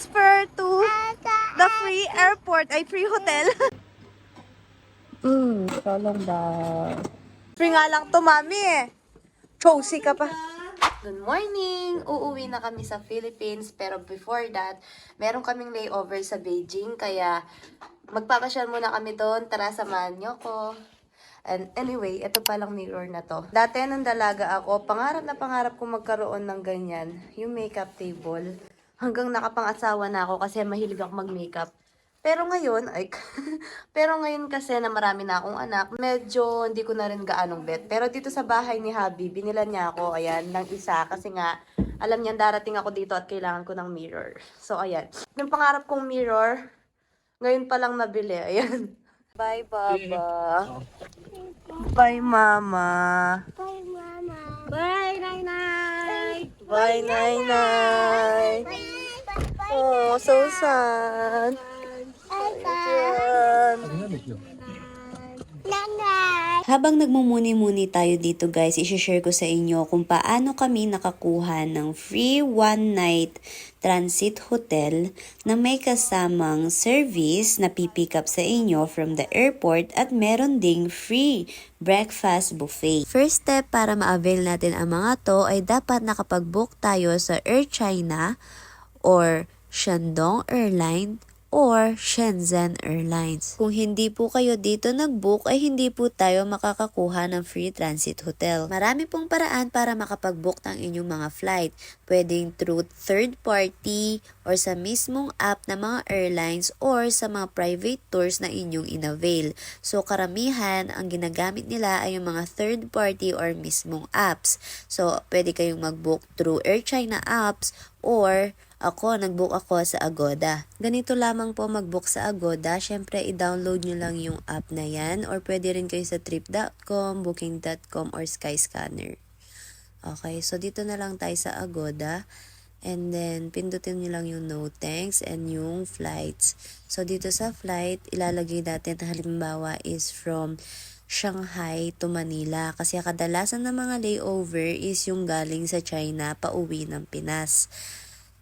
transfer to the free airport, ay free hotel. Hmm, tolong ba? Free nga lang to, mami. Chosi ka pa. Good morning! Uuwi na kami sa Philippines pero before that, meron kaming layover sa Beijing kaya magpapasyal muna kami doon. Tara, samahan niyo ko. And anyway, ito palang mirror na to. Dati nung dalaga ako, pangarap na pangarap ko magkaroon ng ganyan, yung makeup table. Hanggang nakapangasawa na ako kasi mahilig ako mag-makeup. Pero ngayon, ay, pero ngayon kasi na marami na akong anak, medyo hindi ko na rin gaanong bet. Pero dito sa bahay ni Habi, binila niya ako, ayan, ng isa. Kasi nga, alam niya darating ako dito at kailangan ko ng mirror. So, ayan. Yung pangarap kong mirror, ngayon pa lang nabili, ayan. Bye, Baba. Bye, Mama. Bye, Mama. Bye, Nay Nay. Bye, Nay Nay. Oh, so sad. Habang nagmumuni-muni tayo dito guys, isi-share ko sa inyo kung paano kami nakakuha ng free one night transit hotel na may kasamang service na pipick up sa inyo from the airport at meron ding free breakfast buffet. First step para ma-avail natin ang mga to ay dapat nakapag-book tayo sa Air China or Shandong Airline or Shenzhen Airlines. Kung hindi po kayo dito nag-book ay hindi po tayo makakakuha ng free transit hotel. Marami pong paraan para makapag-book ng inyong mga flight. Pwedeng through third party or sa mismong app ng mga airlines or sa mga private tours na inyong inavail. So karamihan ang ginagamit nila ay yung mga third party or mismong apps. So pwede kayong mag-book through Air China apps or ako, nag-book ako sa Agoda. Ganito lamang po mag-book sa Agoda. Siyempre, i-download nyo lang yung app na yan or pwede rin kayo sa trip.com, booking.com or Skyscanner. Okay, so dito na lang tayo sa Agoda. And then, pindutin nyo lang yung no thanks and yung flights. So, dito sa flight, ilalagay natin na halimbawa is from Shanghai to Manila. Kasi kadalasan ng mga layover is yung galing sa China pauwi ng Pinas.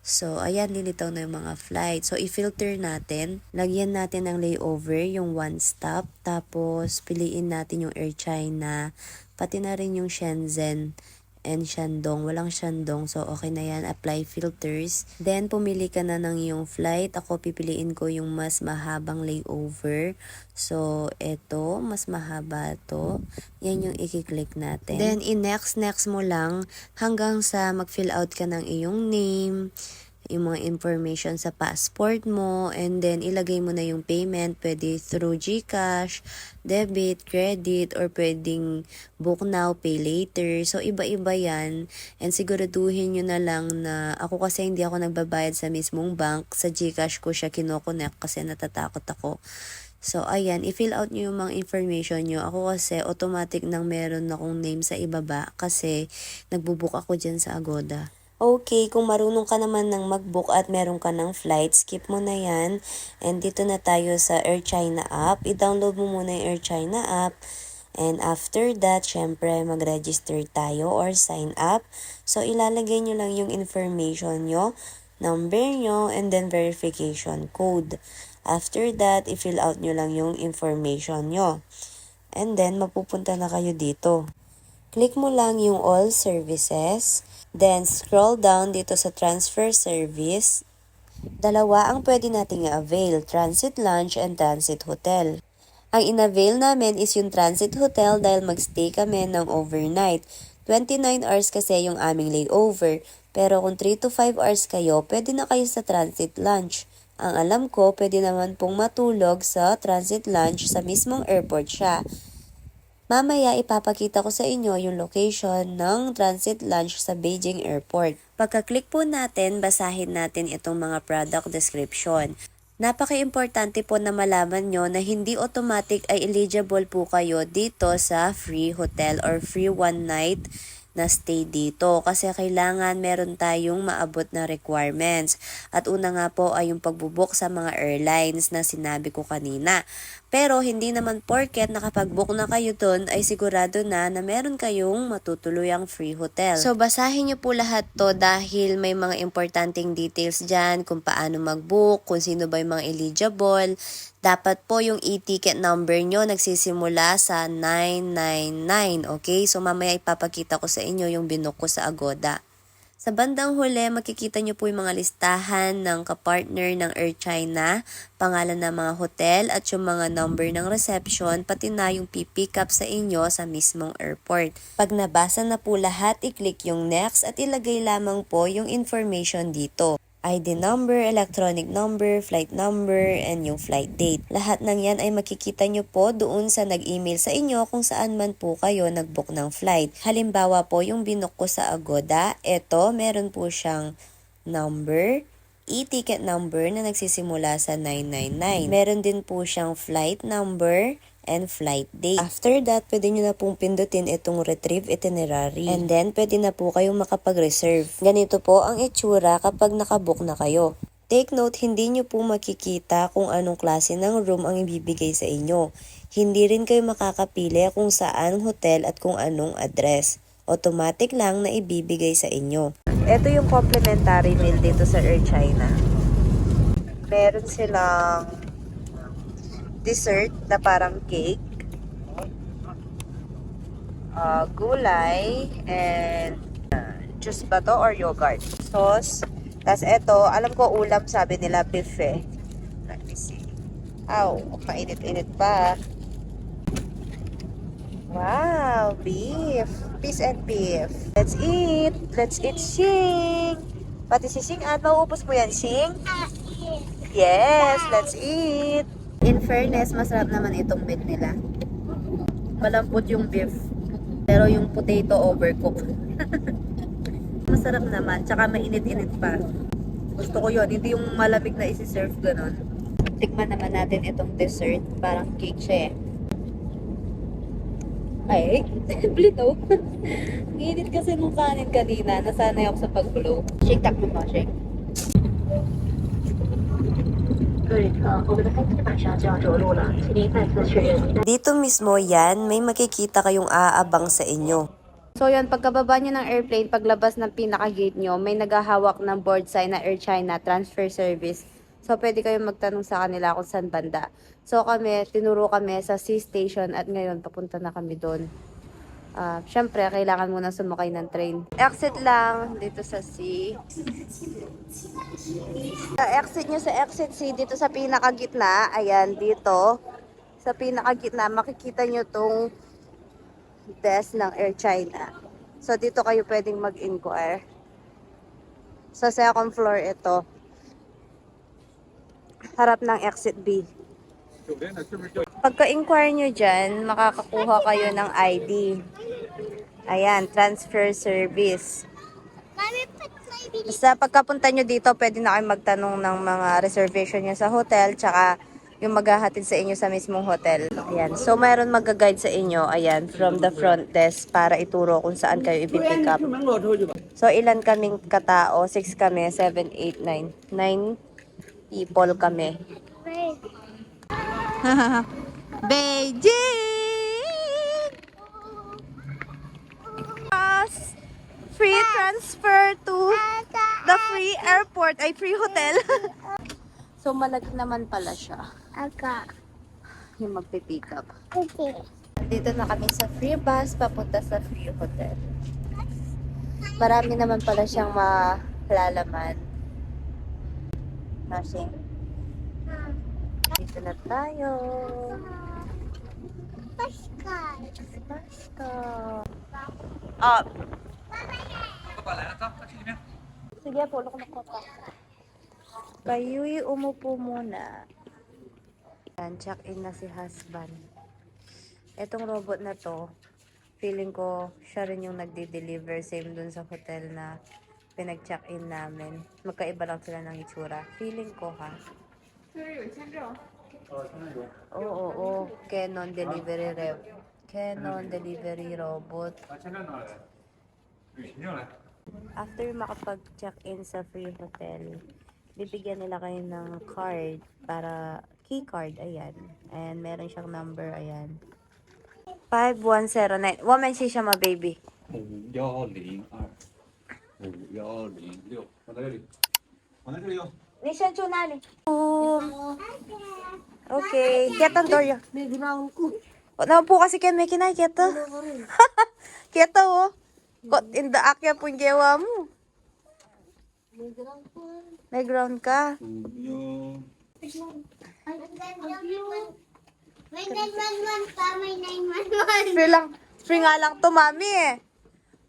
So, ayan, nilitaw na yung mga flight. So, i-filter natin. Lagyan natin ng layover, yung one stop. Tapos, piliin natin yung Air China. Pati na rin yung Shenzhen and Shandong. Walang Shandong. So, okay na yan. Apply filters. Then, pumili ka na ng yung flight. Ako, pipiliin ko yung mas mahabang layover. So, eto, mas mahaba to. Yan yung i-click natin. Then, i-next, next mo lang hanggang sa mag-fill out ka ng iyong name, yung mga information sa passport mo, and then ilagay mo na yung payment, pwede through GCash, debit, credit, or pwedeng book now, pay later. So, iba-iba yan. And siguraduhin nyo na lang na ako kasi hindi ako nagbabayad sa mismong bank. Sa GCash ko siya kinoconnect kasi natatakot ako. So, ayan, i-fill out nyo yung mga information nyo. Ako kasi, automatic nang meron akong name sa ibaba kasi nagbubook ako dyan sa Agoda. Okay, kung marunong ka naman ng mag-book at meron ka ng flight, skip mo na yan. And dito na tayo sa Air China app. I-download mo muna yung Air China app. And after that, syempre, mag-register tayo or sign up. So, ilalagay nyo lang yung information nyo, number nyo, and then verification code. After that, i-fill out nyo lang yung information nyo. And then, mapupunta na kayo dito. Click mo lang yung all services. Then, scroll down dito sa transfer service. Dalawa ang pwede nating avail, transit lunch and transit hotel. Ang inavail namin is yung transit hotel dahil magstay kami ng overnight. 29 hours kasi yung aming layover. Pero kung 3 to 5 hours kayo, pwede na kayo sa transit lunch. Ang alam ko, pwede naman pong matulog sa transit lunch sa mismong airport siya. Mamaya ipapakita ko sa inyo yung location ng transit lunch sa Beijing Airport. Pagka-click po natin, basahin natin itong mga product description. Napaka-importante po na malaman nyo na hindi automatic ay eligible po kayo dito sa free hotel or free one night na stay dito kasi kailangan meron tayong maabot na requirements. At una nga po ay yung pagbubuk sa mga airlines na sinabi ko kanina. Pero hindi naman porket nakapag-book na kayo doon ay sigurado na na meron kayong matutuluyang free hotel. So basahin niyo po lahat to dahil may mga importanteng details dyan kung paano mag-book, kung sino ba yung mga eligible. Dapat po yung e-ticket number nyo nagsisimula sa 999, okay? So mamaya ipapakita ko sa inyo yung binook ko sa Agoda. Sa bandang huli, makikita nyo po yung mga listahan ng kapartner ng Air China, pangalan ng mga hotel at yung mga number ng reception, pati na yung pipick up sa inyo sa mismong airport. Pag nabasa na po lahat, i-click yung next at ilagay lamang po yung information dito. ID number, electronic number, flight number, and yung flight date. Lahat ng yan ay makikita nyo po doon sa nag-email sa inyo kung saan man po kayo nag-book ng flight. Halimbawa po yung binook ko sa Agoda, eto meron po siyang number, e-ticket number na nagsisimula sa 999. Meron din po siyang flight number and flight date. After that, pwede nyo na pong pindutin itong retrieve itinerary. And then, pwede na po kayong makapag-reserve. Ganito po ang itsura kapag nakabook na kayo. Take note, hindi nyo po makikita kung anong klase ng room ang ibibigay sa inyo. Hindi rin kayo makakapili kung saan hotel at kung anong address. Automatic lang na ibibigay sa inyo. Ito yung complimentary meal dito sa Air China. Meron silang dessert na parang cake. Uh, gulay and uh, juice ba to or yogurt? Sauce. Tapos ito, alam ko ulam sabi nila beef eh. Let me see. Aw, mainit-init pa. Wow, beef. Peace and beef. Let's eat. Let's eat Sing. Pati si Sing, at mauubos mo yan, Sing? Yes, let's eat. In fairness, masarap naman itong meat nila. Malampot yung beef. Pero yung potato overcooked. masarap naman. Tsaka mainit-init pa. Gusto ko yun. Hindi yung malamig na isi-serve ganun. Tikman naman natin itong dessert. Parang cake siya eh. Ay, blito. Ang init kasi nung kanin kanina. Nasanay ako sa pag-blow. Shake tak mo ba, shake? Dito mismo yan, may makikita kayong aabang sa inyo. So yun, pagkababa nyo ng airplane, paglabas ng pinaka-gate nyo, may naghahawak ng board sign na Air China Transfer Service. So pwede kayong magtanong sa kanila kung saan banda. So kami, tinuro kami sa C station at ngayon papunta na kami doon. Ah, Siyempre, kailangan muna sumakay ng train. Exit lang dito sa C. Sa exit nyo sa exit C, dito sa pinakagitna, ayan, dito. Sa pinakagitna, makikita nyo tong desk ng Air China. So, dito kayo pwedeng mag-inquire. Sa second floor ito. Harap ng exit B. Pagka-inquire nyo dyan, makakakuha kayo ng ID. Ayan, transfer service. Basta pagkapunta nyo dito, pwede na kayo magtanong ng mga reservation nyo sa hotel, tsaka yung maghahatid sa inyo sa mismong hotel. Ayan. So, mayroon mag-guide sa inyo, ayan, from the front desk para ituro kung saan kayo ipipick up. So, ilan kaming katao? Six kami, seven, eight, nine. Nine people kami. Beijing! Us! Free transfer to the free airport, ay free hotel. so malaki naman pala siya, Aga. yung magpipick up. Okay. Dito na kami sa free bus, papunta sa free hotel. Marami naman pala siyang malalaman. Nothing. Dito na tayo. Pascal. Let's go. Up. Sige po, loko ko pa. Kayuy, umupo muna. Yan, check in na si husband. Etong robot na to, feeling ko siya rin yung nagde-deliver same dun sa hotel na pinag-check in namin. Magkaiba lang sila ng itsura. Feeling ko ha. Oo, oo, oo. Canon delivery rev. Canon delivery robot. After makapag-check in sa free hotel, bibigyan nila kayo ng card para key card, ayan. And meron siyang number, ayan. 5109. 我们是什么 baby? 五幺零二，五幺零六，放在这里，放在这里哟。 Lisensyo na ni. Okay, kaya Dorio. May ground ko. Ano po kasi kaya may kinay kaya ano Kaya oh. Kot in the akya po gewa mo. May ground ko. May ground ka. May 911 pa, may 911. Free lang. Free nga lang to, mami eh.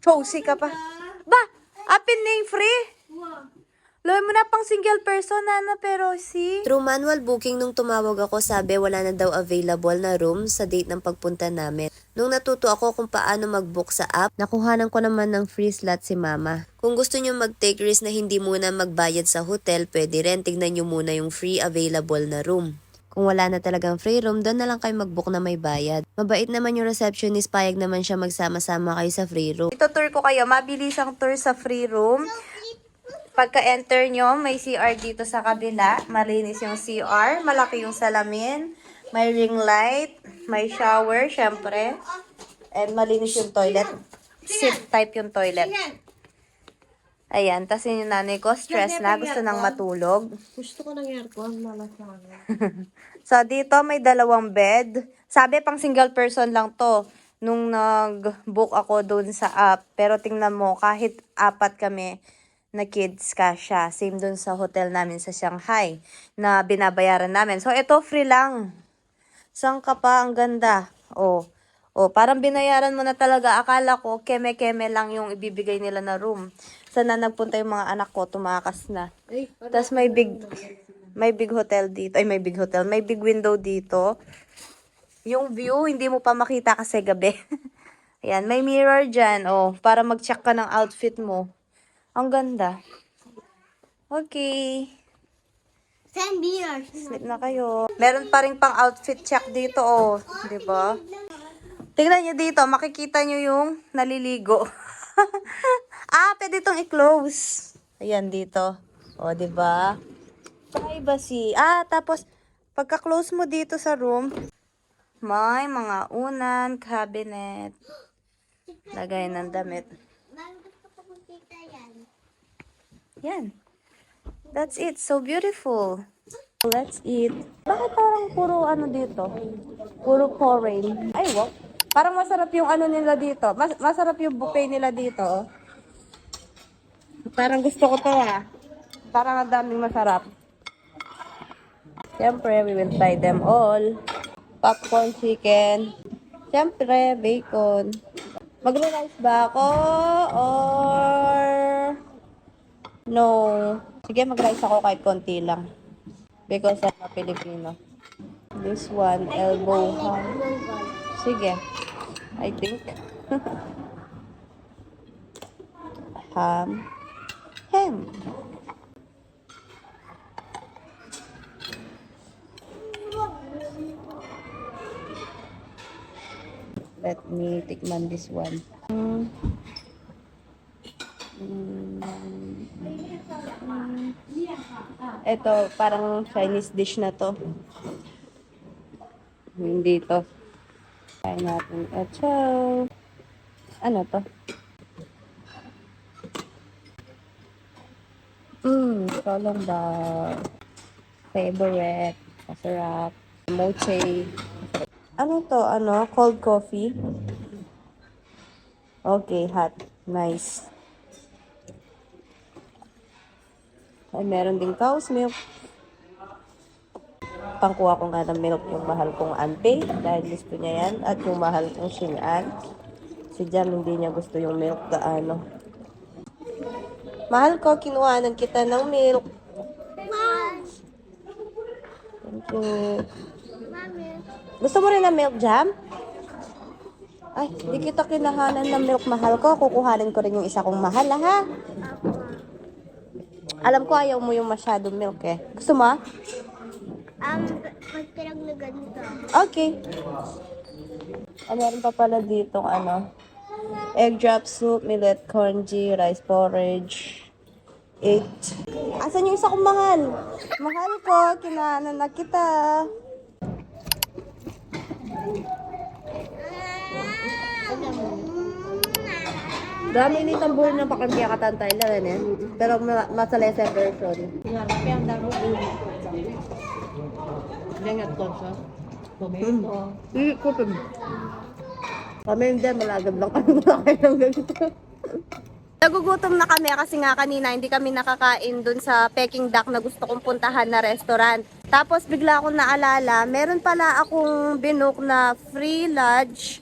Chosi ka pa. Ba, apin na free. Loy mo na pang single person, Nana, pero si... Through manual booking nung tumawag ako, sabi wala na daw available na room sa date ng pagpunta namin. Nung natuto ako kung paano mag-book sa app, nakuhanan ko naman ng free slot si mama. Kung gusto nyo mag-take risk na hindi muna magbayad sa hotel, pwede rin tignan nyo muna yung free available na room. Kung wala na talagang free room, doon na lang kayo mag-book na may bayad. Mabait naman yung receptionist, payag naman siya magsama-sama kayo sa free room. Ito tour ko kayo. Mabilis ang tour sa free room. Pagka-enter nyo, may CR dito sa kabila. Malinis yung CR. Malaki yung salamin. May ring light. May shower, syempre. And malinis yung toilet. Sit type yung toilet. Ayan. Tapos yun yung nanay ko, stress na. Gusto nang matulog. Gusto ko ng aircon, malasana. So, dito may dalawang bed. Sabi, pang single person lang to. Nung nag-book ako dun sa app. Pero tingnan mo, kahit apat kami na kids kasha. Same dun sa hotel namin sa Shanghai na binabayaran namin. So, ito free lang. Saan ka pa? Ang ganda. Oh. Oh, parang binayaran mo na talaga. Akala ko, keme-keme lang yung ibibigay nila na room. Sana nagpunta yung mga anak ko, tumakas na. Tapos may big may big hotel dito. Ay, may big hotel. May big window dito. Yung view, hindi mo pa makita kasi gabi. Ayan, may mirror dyan. Oh, para mag-check ka ng outfit mo. Ang ganda. Okay. Send beers. Sleep na kayo. Meron pa rin pang outfit check dito, oh. Di ba? Tingnan nyo dito, makikita nyo yung naliligo. ah, pwede itong i-close. Ayan dito. O, di ba? Privacy. Ah, tapos, pagka-close mo dito sa room, may mga unan, cabinet, lagay ng damit. Mami, gusto ko makita yan. Yan. That's it. So beautiful. Let's eat. Bakit parang puro ano dito? Puro foreign. Ay, wow. Parang masarap yung ano nila dito. Mas masarap yung buffet nila dito. Parang gusto ko to ah. Parang ang daming masarap. Siyempre, we will try them all. Popcorn chicken. Siyempre, bacon. Magre-rice ba ako? Or... No. Sige, mag-rice ako kahit konti lang. Because I'm a Filipino. This one, elbow ham. Sige. I think. ham. Ham. Let me tikman this one. Ito, parang Chinese dish na to. Hindi to. Kain natin. Ito. Ano to? Mmm, solong ba? Favorite. Masarap. Mochi. Ano to? Ano? Cold coffee? Okay, hot. Nice. Ay, meron ding cow's milk. Pangkuha ko nga ng milk yung mahal kong ante dahil gusto niya yan. At yung mahal kong Shin'an. Si Jam hindi niya gusto yung milk gaano. Mahal ko, kinuha kita ng milk. Thank you. Gusto mo rin ng milk jam? Ay, di kita kinahanan ng milk mahal ko. Kukuhanin ko rin yung isa kong mahal, ah, ha? Alam ko ayaw mo yung masyadong milk eh. Gusto mo? ah? um, magtirag na ganito. Okay. Ah, meron pa pala dito ano. Egg drop soup, millet congee, rice porridge. 8. Asan yung isa kong mahal? Mahal ko, kinaanan na kita. Dami ni tamburo ng pakagya katantay lang eh. Pero ma- mas lesser version. Yan, kaya ang dami ulo. Lengat ko siya. Tomato. Hindi ko pa. Kami hindi, malagad lang kami ng ganito. Nagugutom na kami kasi nga kanina hindi kami nakakain dun sa Peking Duck na gusto kong puntahan na restaurant. Tapos bigla akong naalala, meron pala akong binook na free lodge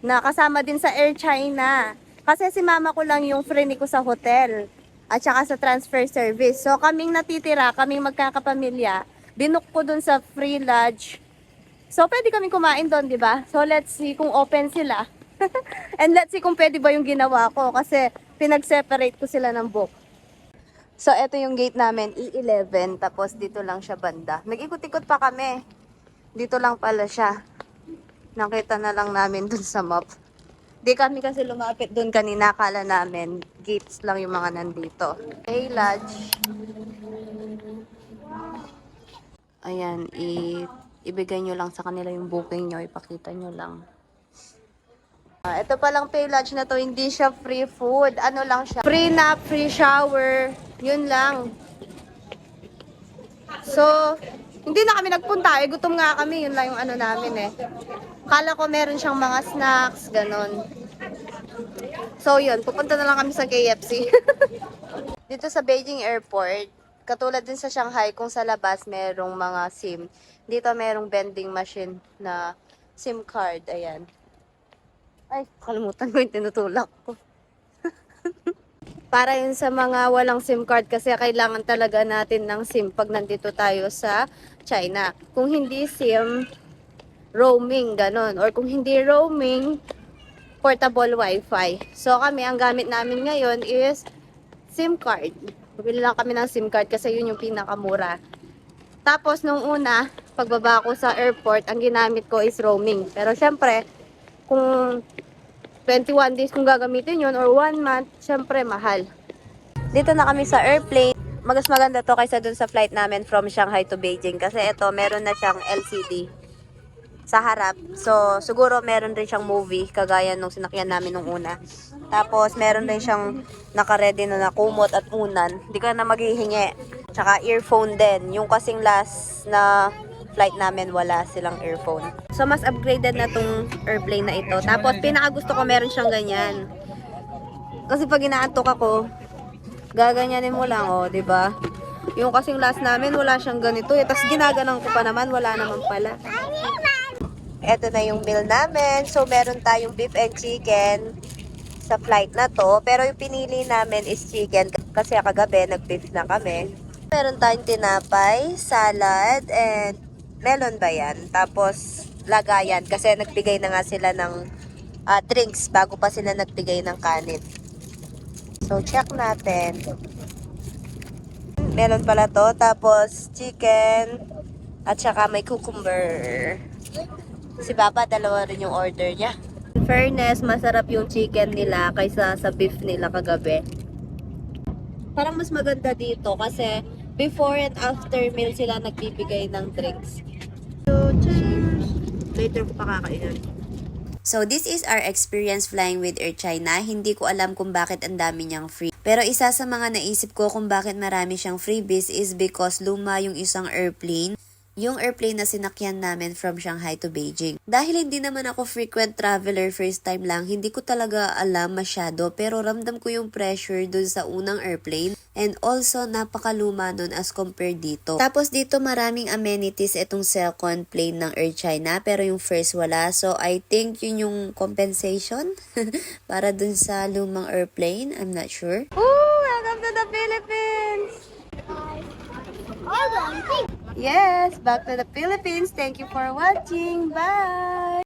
na kasama din sa Air China. Kasi si mama ko lang yung friend ko sa hotel at saka sa transfer service. So kaming natitira, kaming magkakapamilya, binook ko dun sa free lodge So, pwede kami kumain doon, di ba? So, let's see kung open sila. And let's see kung pwede ba yung ginawa ko kasi pinag-separate ko sila ng book. So, ito yung gate namin, E11. Tapos, dito lang siya banda. Nag-ikot-ikot pa kami. Dito lang pala siya. Nakita na lang namin dun sa map. Di kami kasi lumapit dun kanina. Akala namin, gates lang yung mga nandito. Hey, Lodge. Ayan, i ibigay nyo lang sa kanila yung booking nyo, ipakita nyo lang. Ah, ito palang pay lodge na to, hindi siya free food. Ano lang siya? Free nap, free shower. Yun lang. So, hindi na kami nagpunta. Eh, gutom nga kami. Yun lang yung ano namin eh. Kala ko meron siyang mga snacks, ganon. So, yun. Pupunta na lang kami sa KFC. Dito sa Beijing Airport, katulad din sa Shanghai, kung sa labas merong mga SIM, dito merong vending machine na SIM card. Ayan. Ay, kalimutan ko yung tinutulak ko. Para yun sa mga walang SIM card kasi kailangan talaga natin ng SIM pag nandito tayo sa China. Kung hindi SIM, roaming, ganon. Or kung hindi roaming, portable wifi. So kami, ang gamit namin ngayon is SIM card. Bumili lang kami ng SIM card kasi yun yung pinakamura. Tapos nung una, pagbaba ko sa airport, ang ginamit ko is roaming. Pero syempre, kung 21 days kung gagamitin yun or 1 month, syempre mahal. Dito na kami sa airplane. Magas maganda to kaysa dun sa flight namin from Shanghai to Beijing. Kasi ito, meron na siyang LCD sa harap. So, siguro meron rin siyang movie, kagaya nung sinakyan namin nung una. Tapos, meron rin siyang nakaredy na nakumot at unan. Hindi ka na maghihingi. Tsaka earphone din. Yung kasing last na flight namin, wala silang earphone. So, mas upgraded na tong airplane na ito. Tapos, pinaka gusto ko meron siyang ganyan. Kasi pag inaantok ako, gaganyanin mo lang, oh, 'di ba? Yung kasing last namin, wala siyang ganito eh. Tapos ginaganon ko pa naman, wala naman pala. Ito na yung meal namin. So, meron tayong beef and chicken sa flight na to. Pero yung pinili namin is chicken kasi kagabi nag-beef na kami. Meron tayong tinapay, salad, and melon ba yan? Tapos, lagayan kasi nagbigay na nga sila ng ah, drinks bago pa sila nagbigay ng kanin. So, check natin. Meron pala to. Tapos, chicken. At saka may cucumber. Si Papa, dalawa rin yung order niya. In fairness, masarap yung chicken nila kaysa sa beef nila kagabi. Parang mas maganda dito kasi before and after meal sila nagbibigay ng drinks. So, cheers! Later ko pa kakainin. So this is our experience flying with Air China. Hindi ko alam kung bakit ang dami niyang free. Pero isa sa mga naisip ko kung bakit marami siyang freebies is because luma yung isang airplane yung airplane na sinakyan namin from Shanghai to Beijing. Dahil hindi naman ako frequent traveler first time lang, hindi ko talaga alam masyado pero ramdam ko yung pressure dun sa unang airplane and also napakaluma nun as compared dito. Tapos dito maraming amenities itong second plane ng Air China pero yung first wala. So I think yun yung compensation para dun sa lumang airplane. I'm not sure. Woo! Welcome to the Philippines! Hold on. Yes, back to the Philippines. Thank you for watching. Bye!